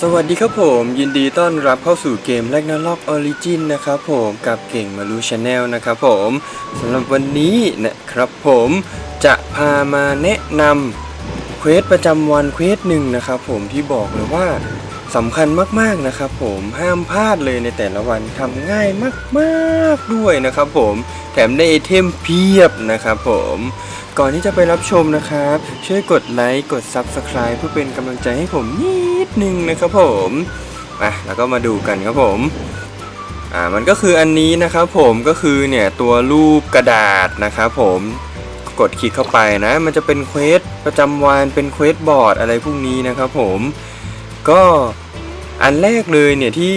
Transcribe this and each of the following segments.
สวัสดีครับผมยินดีต้อนรับเข้าสู่เกมแรกนาล็อกออริจินนะครับผมกับเก่งมารูชาแนลนะครับผมสำหรับวันนี้นะครับผมจะพามาแนะนำเควสประจำวันเควสหนึ่งนะครับผมที่บอกเลยว่า สำคัญมากๆนะครับผมห้ามพลาดเลยในแต่ละวันทำง่ายมากๆด้วยนะครับผมแถมได้ไอเทมเพียบนะครับผมก่อนที่จะไปรับชมนะครับ ช่วยกดไลค์กด Subscribe เพื่อเป็นกำลังใจให้ผมนิดนึงนะครับผมอะแล้วก็มาดูกันครับผมอ่ามันก็คืออันนี้นะครับผมก็คือเนี่ยตัวรูปกระดาษนะครับผมกดคลิกเข้าไปนะ มันจะเป็นเควสประจำวันเป็นเควสบอร์ดอะไรพวกนี้นะครับผม ก็อันแรกเลยเนี่ยที่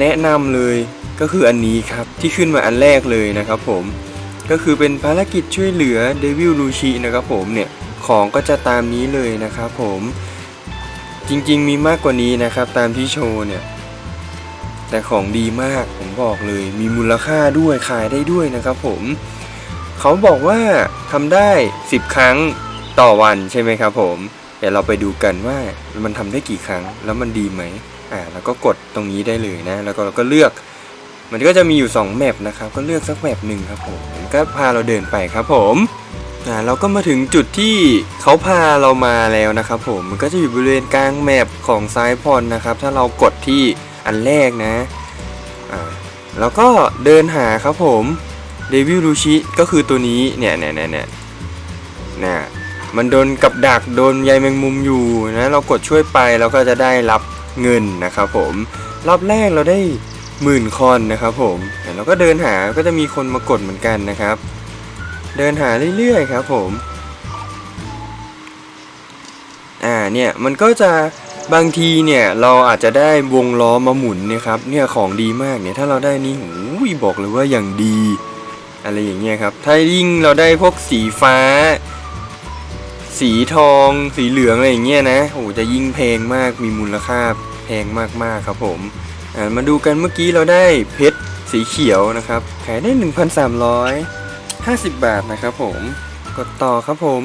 แนะนำเลยก็คืออันนี้ครับที่ขึ้นมาอันแรกเลยนะครับผมก็คือเป็นภารกิจช่วยเหลือเดวิลลูชินะครับผมเนี่ยของก็จะตามนี้เลยนะครับผมจริงๆมีมากกว่านี้นะครับตามที่โชว์เนี่ยแต่ของดีมากผมบอกเลยมีมูลค่าด้วยขายได้ด้วยนะครับผมเขาบอกว่าทำได้ 10 ครั้งต่อวันใช่ไหมครับผม ดี๋ยวเราไปดูกันว่ามันทำได้กี่ครั้งแล้วมันดีไหมอ่าแล้วก็กดตรงนี้ได้เลยนะ แล้วก็เราก็เลือก มันก็จะมีอยู่2แมปนะครับ ก็เลือกสักแมปหนึ่งครับผมมันก็พาเราเดินไปครับผมอ่าเราก็มาถึงจุดที่เขาพาเรามาแล้วนะครับผมมันก็จะอยู่บริเวณกลางแมปของซ้ายพอนะครับ ถ้าเรากดที่อันแรกนะอ่าแล้วก็เดินหาครับผมเดวิลลูชิก็คือตัวนี้เนี่ยเนี่ยเนี่ยเนี่ยนะ มันโดนกับดักโดนใยแมงมุมอยู่นะเรากดช่วยไปเราก็จะได้รับเงินนะครับผมรอบแรกเราได้หมื่นคอนนะครับผมแล้วก็เดินหาก็จะมีคนมากดเหมือนกันนะครับ เดินหาเรื่อยๆครับผมอ่าเนี่ยมันก็จะบางทีเนี่ยเราอาจจะได้วงล้อมาหมุนนี่ยครับเนี่ยของดีมากเนี่ยถ้าเราได้นี่หูยบอกเลยว่าอย่างดี อะไรอย่างเงี้ยครับถ้ายิ่งเราได้พวกสีฟ้า สีทองสีเหลืองอะไรอย่างเงี้ยนะโอ้จะยิ่งแพงมากมีมูลค่าแพงมากๆครับผมมาดูกันเมื่อกี้เราได้เพชรสีเขียวนะครับ ขายได้ 1,350 บาทนะครับผมกดต่อครับผม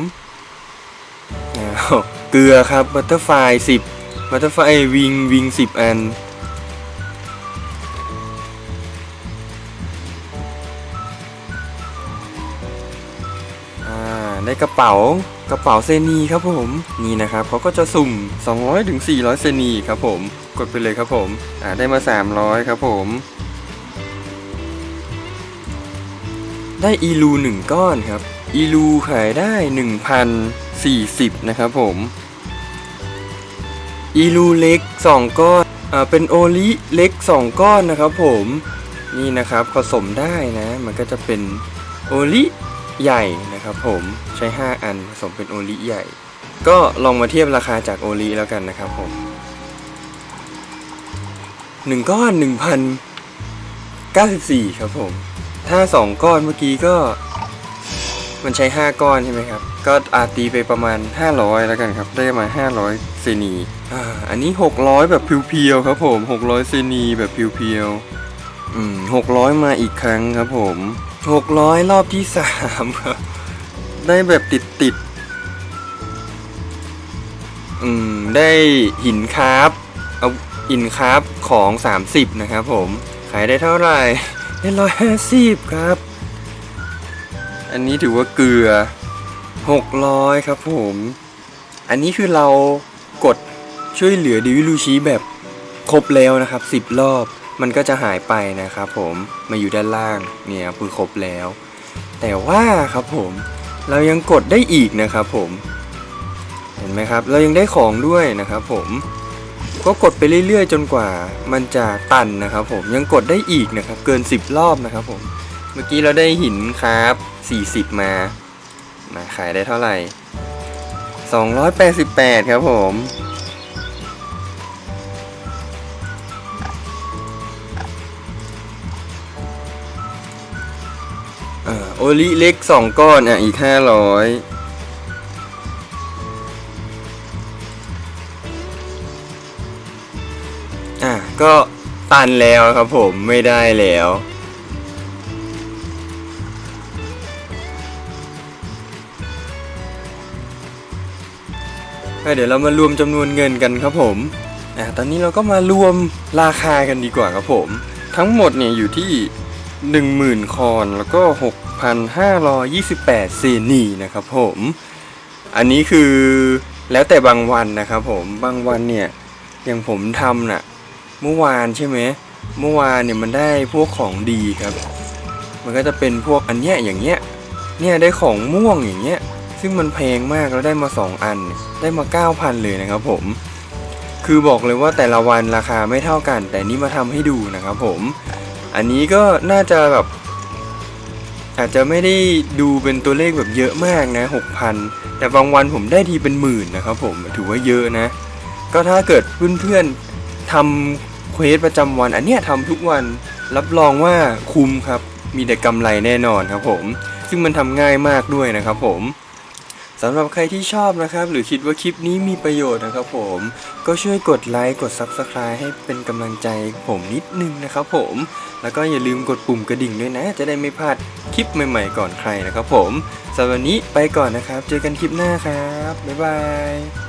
เกลือครับบัตเตอร์ไฟ10บัตเตอร์ไฟวิงวิง10อัน ได้กระเป๋ากระเป๋าเซนีครับผมนี่นะครับเขาก็จะสุ่ม 200ถึง400 เซนีครับผมกดไปเลยครับผมอ่าได้มา 300 ครับผม ได้อีลูหนึ่งก้อนครับอีลูขายได้ 1,040 นะครับผมอีลูเล็ก 2 ก้อนอ่าเป็นโอลิเล็ก 2 ก้อนนะครับผมนี่นะครับผสมได้นะ มันก็จะเป็นโอลิ ใหญ่นะครับผมใช้ 5 อันผสมเป็นโอลิใหญ่ ก็ลองมาเทียบราคาจากโอลิแล้วกันนะครับผมหนึ่งก้อนหนึ่งพันเก้าสิบสี่ครับผม ถ้าสองก้อนเมื่อกี้ก็ มันใช้ห้าก้อนใช่ไหมครับ ก็อาตีไปประมาณห้าร้อยแล้วกันครับ ได้มาห้าร้อยเซนีอ่าอันนี้หกร้อยแบบเพียวๆครับผมหกร้อยเซนีแบบเพียวๆอืมหกร้อยมาอีกครั้งครับผม หกร้อยรอบที่สามครับได้แบบติดติดๆอืม ได้หินคราฟเอาอินครับของ 30 นะครับผม ขายได้เท่าไหร่ได้ร้อยห้าสิบครับ อันนี้ถือว่าเกลือ 600 ครับผม อันนี้คือเรากดช่วยเหลือดิวิลูชีแบบครบแล้วนะครับ 10 รอบ มันก็จะหายไปนะครับผมมาอยู่ด้านล่างเนี่ยคือครบแล้ว แต่ว่าครับผมเรายังกดได้อีกนะครับผมเห็นไหมครับเรายังได้ของด้วยนะครับผมก็กดไปเรื่อยๆ จนกว่ามันจะตันนะครับผมยังกดได้อีกนะครับเกิน 10 รอบนะครับผมเมื่อกี้เราได้หินครับ 40 มามาขายได้เท่าไหร่ 288 ครับผม โอลิเล็ก2ก้อนอะอีก500อะก็ตันแล้วครับผมไม่ได้แล้วเดี๋ยวเรามารวมจำนวนเงินกันครับผมอะตอนนี้เราก็มารวมราคากันดีกว่าครับผม ทั้งหมดเนี่ยอยู่ที่ 10,000 คอน แล้วก็ 6,528 เซนีนะครับผม อันนี้คือแล้วแต่บางวันนะครับผม บางวันเนี่ยอย่างผมทำน่ะเมื่อวานใช่ไหมเมื่อวานเนี่ยมันได้พวกของดีครับ มันก็จะเป็นพวกอันเนี้ยอย่างเงี้ย เนี่ยได้ของม่วงอย่างเงี้ย ซึ่งมันแพงมากแล้วได้มา 2 อัน ได้มา 9,000 เลยนะครับผม คือบอกเลยว่าแต่ละวันราคาไม่เท่ากัน แต่นี่มาทำให้ดูนะครับผม อันนี้ก็น่าจะแบบ อาจจะไม่ได้ดูเป็นตัวเลขแบบเยอะมากนะ6,000แต่บางวันผมได้ทีเป็นหมื่นนะครับผมถือว่าเยอะนะ ก็ถ้าเกิดเพื่อนๆทำเควสประจำวัน อันเนี้ยทำทุกวันรับรองว่าคุ้มครับ มีแต่กำไรแน่นอนครับผม ซึ่งมันทำง่ายมากด้วยนะครับผม สำหรับใครที่ชอบนะครับ หรือคิดว่าคลิปนี้มีประโยชน์นะครับผม ก็ช่วยกดไลค์กด Subscribe ให้เป็นกำลังใจผมนิดนึงนะครับผม แล้วก็อย่าลืมกดปุ่มกระดิ่งด้วยนะ จะได้ไม่พลาดคลิปใหม่ๆก่อนใครนะครับผมสำหรับวันนี้ไปก่อนนะครับ เจอกันคลิปหน้าครับ บ๊ายบาย